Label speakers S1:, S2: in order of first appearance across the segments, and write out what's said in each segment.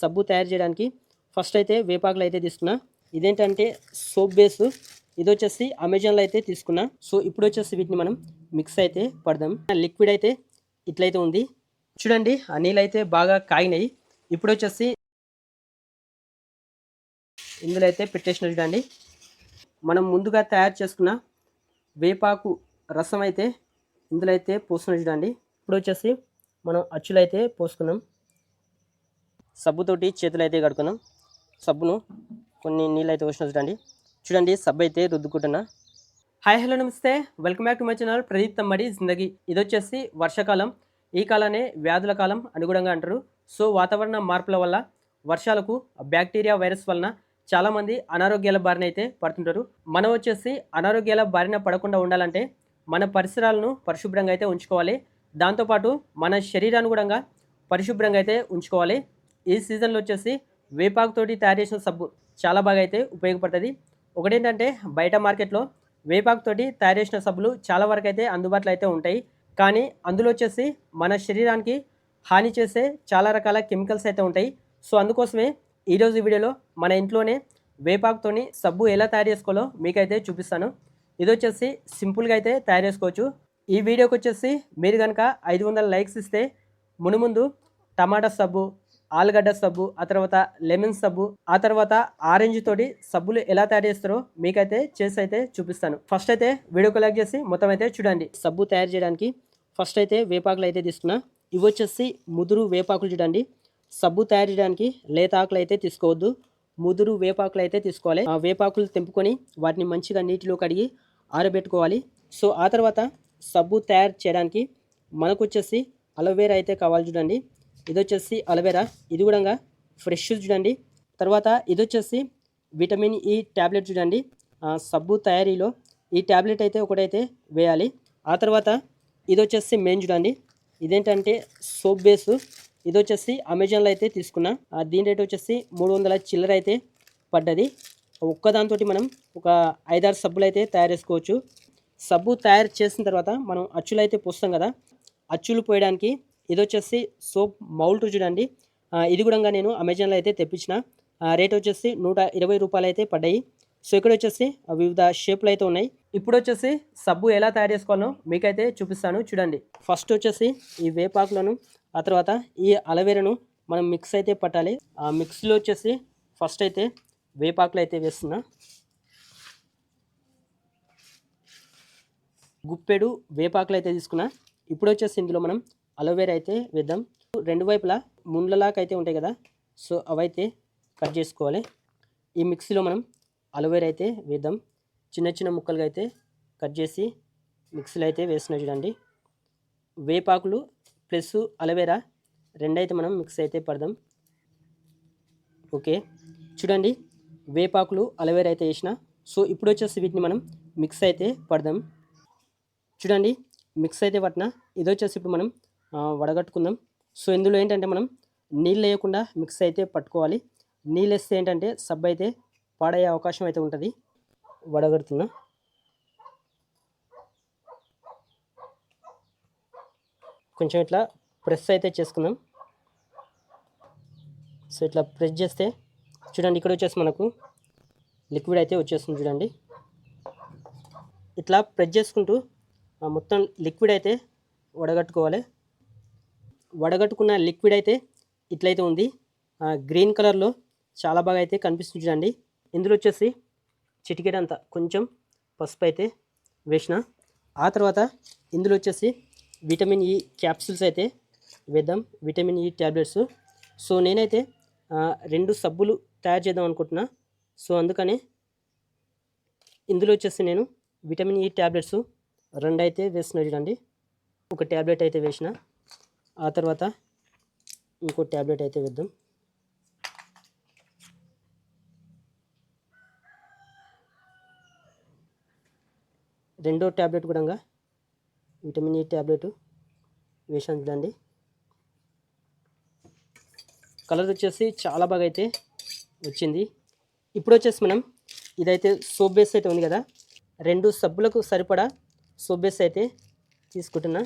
S1: సబ్బు తయారు చేయడానికి ఫస్ట్ అయితే వేపాకులు అయితే తీసుకున్నా. ఇదేంటంటే సోప్ బేస్ ఇది వచ్చేసి అమెజాన్లో అయితే తీసుకున్నా. సో ఇప్పుడు వచ్చేసి వీటిని మనం మిక్స్ అయితే పడదాం. లిక్విడ్ అయితే ఇట్లయితే ఉంది. చూడండి ఆ నీళ్ళు అయితే బాగా కాగినాయి. ఇప్పుడు వచ్చేసి ఇందులో అయితే పెట్టేసిన చూడండి. మనం ముందుగా తయారు చేసుకున్న వేపాకు రసం అయితే ఇందులో అయితే పోసుకున్నాం చూడండి. ఇప్పుడు వచ్చేసి మనం అచ్చులు అయితే పోసుకున్నాం. సబ్బుతోటి చేతులు అయితే కడుకున్నాం సబ్బును కొన్ని నీళ్ళు అయితే వచ్చిన చూడండి. చూడండి సబ్బు అయితే రుద్దుకుంటున్నా. Hi hello namaste. Welcome back to my channel Pradeep Tammadi Zindagi. ఇది వచ్చేసి వర్షాకాలం. ఈ కాలానే వ్యాధుల కాలం అనుగుణంగా అంటారు. సో వాతావరణ మార్పుల వల్ల వర్షాలకు బ్యాక్టీరియా వైరస్ వలన చాలామంది అనారోగ్యాల బారిన అయితే పడుతుంటారు. మనం వచ్చేసి అనారోగ్యాల బారిన పడకుండా ఉండాలంటే మన పరిసరాలను పరిశుభ్రంగా అయితే ఉంచుకోవాలి. దాంతోపాటు మన శరీరానుగుణంగా పరిశుభ్రంగా అయితే ఉంచుకోవాలి. ఈ సీజన్లో వచ్చేసి వేపాకుతోటి తయారు చేసిన సబ్బు చాలా బాగా అయితే ఉపయోగపడుతుంది. ఒకటేంటంటే బయట మార్కెట్లో వేపాకుతోటి తయారు చేసిన సబ్బులు చాలా వరకు అయితే అందుబాటులో అయితే ఉంటాయి. కానీ అందులో వచ్చేసి మన శరీరానికి హాని చేసే చాలా రకాల కెమికల్స్ అయితే ఉంటాయి. సో అందుకోసమే ఈరోజు వీడియోలో మన ఇంట్లోనే వేపాకుతోని సబ్బు ఎలా తయారు చేసుకోవాలో మీకైతే చూపిస్తాను. ఇది వచ్చేసి సింపుల్గా అయితే తయారు చేసుకోవచ్చు. ఈ వీడియోకి వచ్చేసి మీరు కనుక ఐదు వందల లైక్స్ ఇస్తే మునుముందు టమాటా సబ్బు ఆలుగడ్డ సబ్బు ఆ తర్వాత లెమన్ సబ్బు ఆ తర్వాత ఆరెంజ్ తోటి సబ్బులు ఎలా తయారు చేస్తారో మీకైతే చేసి అయితే చూపిస్తాను. ఫస్ట్ అయితే వీడియో కలెక్ట్ చేసి మొత్తం అయితే చూడండి. సబ్బు తయారు చేయడానికి ఫస్ట్ అయితే వేపాకులు అయితే తీసుకున్నా. ఇవి వచ్చేసి ముదురు వేపాకులు చూడండి. సబ్బు తయారు చేయడానికి లేత ఆకులు అయితే తీసుకోవద్దు. ముదురు వేపాకులు అయితే తీసుకోవాలి. ఆ వేపాకులు తెంపుకొని వాటిని మంచిగా నీటిలో కడిగి ఆరబెట్టుకోవాలి. సో ఆ తర్వాత సబ్బు తయారు చేయడానికి మనకు వచ్చేసి అలోవేరా అయితే కావాలి చూడండి. ఇది వచ్చేసి అలవేరా. ఇది కూడా ఫ్రెష్ చూడండి. తర్వాత ఇది వచ్చేసి విటమిన్ ఈ ట్యాబ్లెట్ చూడండి. సబ్బు తయారీలో ఈ ట్యాబ్లెట్ అయితే ఒకటైతే వేయాలి. ఆ తర్వాత ఇది వచ్చేసి మెయిన్ చూడండి. ఇదేంటంటే సోప్ బేస్. ఇది వచ్చేసి అమెజాన్లో అయితే తీసుకున్నా. దీని రేట్ వచ్చేసి మూడు వందల చిల్లర అయితే పడ్డది. ఒక్కదాంతో మనం ఒక ఐదారు సబ్బులు అయితే తయారు చేసుకోవచ్చు. సబ్బు తయారు చేసిన తర్వాత మనం అచ్చులు అయితే పోస్తాం కదా. అచ్చులు పోయడానికి ఇది వచ్చేసి సోప్ మౌల్ట్ చూడండి ఇది కూడా నేను అమెజాన్లో అయితే తెప్పించిన. రేట్ వచ్చేసి నూట ఇరవై రూపాయలు అయితే పడ్డాయి. సో ఇక్కడ వచ్చేసి వివిధ షేప్లు అయితే ఉన్నాయి. ఇప్పుడు వచ్చేసి సబ్బు ఎలా తయారు చేసుకోవాలో మీకైతే చూపిస్తాను. చూడండి. ఫస్ట్ వచ్చేసి ఈ వేపాకులను ఆ తర్వాత ఈ అలవేరను మనం మిక్స్ అయితే పట్టాలి. ఆ మిక్స్లో వచ్చేసి ఫస్ట్ అయితే వేపాకులు అయితే వేస్తున్నా. గుప్పెడు వేపాకులు అయితే తీసుకున్నా. ఇప్పుడు వచ్చేసి ఇందులో మనం అలోవేరా అయితే వేద్దాం. రెండు వైపులా ముండ్లలాగా అయితే ఉంటాయి కదా సో అవైతే కట్ చేసుకోవాలి. ఈ మిక్సీలో మనం అలోవేరా అయితే వేద్దాం. చిన్న చిన్న ముక్కలుగా అయితే కట్ చేసి మిక్సీలో అయితే వేస్తున్నా చూడండి. వేపాకులు ప్లస్ అలోవేరా రెండైతే మనం మిక్స్ అయితే పడదాం. ఓకే. చూడండి వేపాకులు అలోవేరా అయితే వేసిన సో ఇప్పుడు వచ్చేసి వీటిని మనం మిక్స్ అయితే పడదాం. చూడండి మిక్స్ అయితే పట్టిన ఇది వచ్చేసి ఇప్పుడు మనం వడగట్టుకుందాం. సో ఇందులో ఏంటంటే మనం నీళ్ళు వేయకుండా మిక్స్ అయితే పట్టుకోవాలి. నీళ్ళు వేస్తే ఏంటంటే సబ్బు అయితే పాడయ్యే అవకాశం అయితే ఉంటుంది. వడగడుతున్నా. కొంచెం ఇట్లా ప్రెస్ అయితే చేసుకుందాం. సో ఇట్లా ప్రెస్ చేస్తే చూడండి ఇక్కడ వచ్చేసి మనకు లిక్విడ్ అయితే వచ్చేస్తుంది చూడండి. ఇట్లా ప్రెస్ చేసుకుంటూ మొత్తం లిక్విడ్ అయితే వడగట్టుకోవాలి. వడగట్టుకున్న లిక్విడ్ అయితే ఇట్లయితే ఉంది. గ్రీన్ కలర్లో చాలా బాగా అయితే కనిపిస్తుంది చూడండి. ఇందులో వచ్చేసి చిటికెడంత కొంచెం పసుపు అయితే వేసిన. ఆ తర్వాత ఇందులో వచ్చేసి విటమిన్ ఈ క్యాప్సూల్స్ అయితే వేద్దాం. విటమిన్ ఈ ట్యాబ్లెట్స్ సో నేనైతే రెండు సబ్బులు తయారు చేద్దాం అనుకుంటున్నా. సో అందుకనే ఇందులో వచ్చేసి నేను విటమిన్ ఈ ట్యాబ్లెట్స్ రెండు అయితే వేసిన చూడండి. ఒక ట్యాబ్లెట్ అయితే వేసిన. ఆ తర్వాత ఇంకో ట్యాబ్లెట్ అయితే వేద్దాం. రెండో ట్యాబ్లెట్ కూడా విటమిన్ ఈ ట్యాబ్లెట్ వేసాను చూడండి. కలర్ వచ్చేసి చాలా బాగా అయితే వచ్చింది. ఇప్పుడు వచ్చేసి మనం ఇదైతే సోప్ బేస్ అయితే ఉంది కదా రెండు సబ్బులకు సరిపడా సోప్ బేస్ అయితే తీసుకుంటున్నా.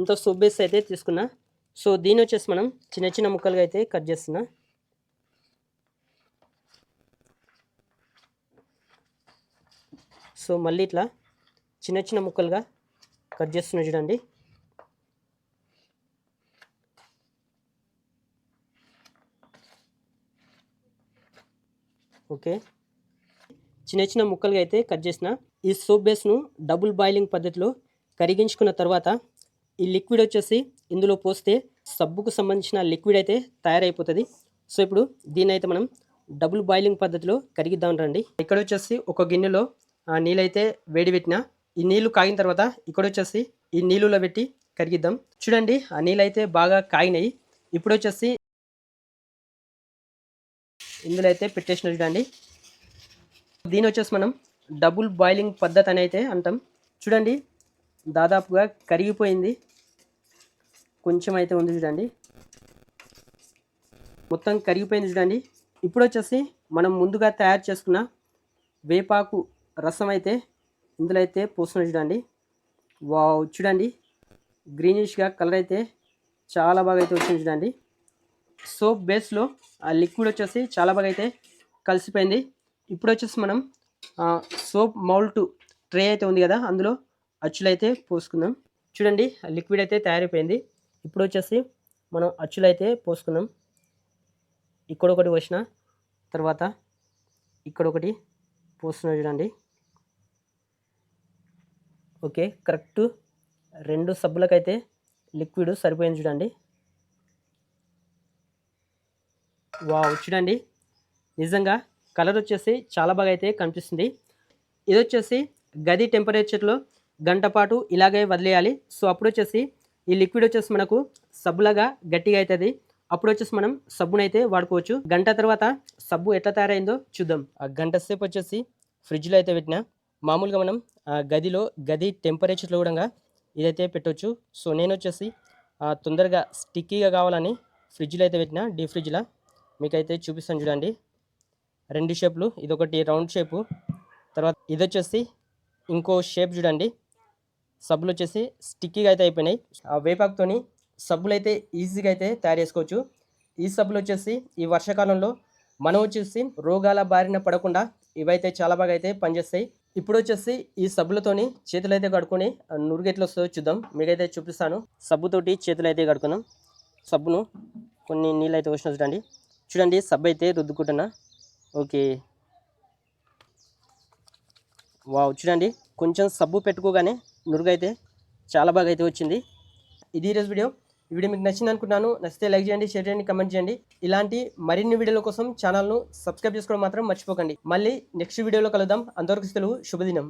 S1: ఇంత సోప్ బేస్ అయితే తీసుకున్నా. సో దీని వచ్చేసి మనం చిన్న చిన్న ముక్కలుగా అయితే కట్ చేస్తున్నా. సో మళ్ళీ ఇట్లా చిన్న చిన్న ముక్కలుగా కట్ చేస్తున్నా చూడండి. ఓకే. చిన్న చిన్న ముక్కలుగా అయితే కట్ చేసిన. ఈ సోప్ బేస్ను డబుల్ బాయిలింగ్ పద్ధతిలో కరిగించుకున్న తర్వాత ఈ లిక్విడ్ వచ్చేసి ఇందులో పోస్తే సబ్బుకు సంబంధించిన లిక్విడ్ అయితే తయారైపోతుంది. సో ఇప్పుడు దీన్ని అయితే మనం డబుల్ బాయిలింగ్ పద్ధతిలో కరిగిద్దాం రండి. ఇక్కడ వచ్చేసి ఒక గిన్నెలో ఆ నీళ్ళైతే వేడి పెట్టిన ఈ నీళ్ళు కాగిన తర్వాత ఇక్కడ వచ్చేసి ఈ నీళ్ళలో పెట్టి కరిగిద్దాం. చూడండి ఆ నీళ్ళైతే బాగా కాగినాయి. ఇప్పుడు వచ్చేసి ఇందులో అయితే పెట్టేసిన చూడండి. దీని వచ్చేసి మనం డబుల్ బాయిలింగ్ పద్ధతి అని అయితే అంటాం. చూడండి దాదాపుగా కరిగిపోయింది. కొంచెం అయితే ఉంది చూడండి. మొత్తం కరిగిపోయింది చూడండి. ఇప్పుడు వచ్చేసి మనం ముందుగా తయారు చేసుకున్న వేపాకు రసం అయితే ఇందులో అయితే పోస్తున్నాం చూడండి. వావ్ చూడండి. గ్రీనిష్గా కలర్ అయితే చాలా బాగా అయితే వచ్చింది చూడండి. సోప్ బేస్లో ఆ లిక్విడ్ వచ్చేసి చాలా బాగా అయితే కలిసిపోయింది. ఇప్పుడు వచ్చేసి మనం సోప్ మౌల్ట్ ట్రే అయితే ఉంది కదా అందులో అచ్చులు అయితే పోసుకుందాం. చూడండి ఆ లిక్విడ్ అయితే తయారైపోయింది. ఇప్పుడు వచ్చేసి మనం అచ్చులు అయితే పోసుకుందాం. ఇక్కడ ఒకటి పోసిన తర్వాత ఇక్కడ ఒకటి పోస్తున్నాం చూడండి. ఓకే కరెక్ట్ రెండు సబ్బులకైతే లిక్విడ్ సరిపోయింది చూడండి. వావ్ చూడండి. నిజంగా కలర్ వచ్చేసి చాలా బాగా అయితే కనిపిస్తుంది. ఇది వచ్చేసి గది టెంపరేచర్లో గంట పాటు ఇలాగే వదిలేయాలి. సో అప్పుడు వచ్చేసి ఈ లిక్విడ్ వచ్చేసి మనకు సబ్బులాగా గట్టిగా అవుతుంది అప్పుడు వచ్చేసి మనం సబ్బునైతే వాడుకోవచ్చు. గంట తర్వాత సబ్బు ఎట్లా తయారైందో చూద్దాం. ఆ గంట సేపు వచ్చేసి ఫ్రిడ్జ్లో అయితే పెట్టిన. మామూలుగా మనం ఆ గదిలో గది టెంపరేచర్లో కూడా ఇదైతే పెట్టొచ్చు. సో నేను వచ్చేసి తొందరగా స్టిక్కీగా కావాలని ఫ్రిడ్జ్లో అయితే పెట్టిన. డీ ఫ్రిడ్జ్లో. మీకైతే చూపిస్తాను చూడండి. రెండు షేప్లు. ఇదొకటి రౌండ్ షేపు. తర్వాత ఇది వచ్చేసి ఇంకో షేప్ చూడండి. సబ్బులు వచ్చేసి స్టిక్కీగా అయితే అయిపోయినాయి. ఆ వేపాకుతోని సబ్బులు అయితే ఈజీగా అయితే తయారు చేసుకోవచ్చు. ఈ సబ్బులు వచ్చేసి ఈ వర్షాకాలంలో మనం వచ్చేసి రోగాల బారిన పడకుండా ఇవైతే చాలా బాగా అయితే పనిచేస్తాయి. ఇప్పుడు వచ్చేసి ఈ సబ్బులతోని చేతులు అయితే కడుక్కొని నురుగెట్లు వస్తుందో చూద్దాం. మీకైతే చూపిస్తాను. సబ్బుతోటి చేతులు అయితే కడుకున్నాం సబ్బును కొన్ని నీళ్ళు అయితే వచ్చిన చూడండి. చూడండి సబ్బు అయితే రుద్దుకుంటున్నా. ఓకే. వావ్ చూడండి. కొంచెం సబ్బు పెట్టుకోగానే నురుగైతే చాలా బాగా అయితే వచ్చింది. ఇది ఈరోజు వీడియో. ఈ వీడియో మీకు నచ్చింది అనుకుంటున్నాను నచ్చితే లైక్ చేయండి షేర్ చేయండి కమెంట్ చేయండి. ఇలాంటి మరిన్ని వీడియోల కోసం ఛానల్ను సబ్స్క్రైబ్ చేసుకోవడం మాత్రం మర్చిపోకండి. మళ్ళీ నెక్స్ట్ వీడియోలో కలుద్దాం. అంతవరకు సెలవు శుభదినం.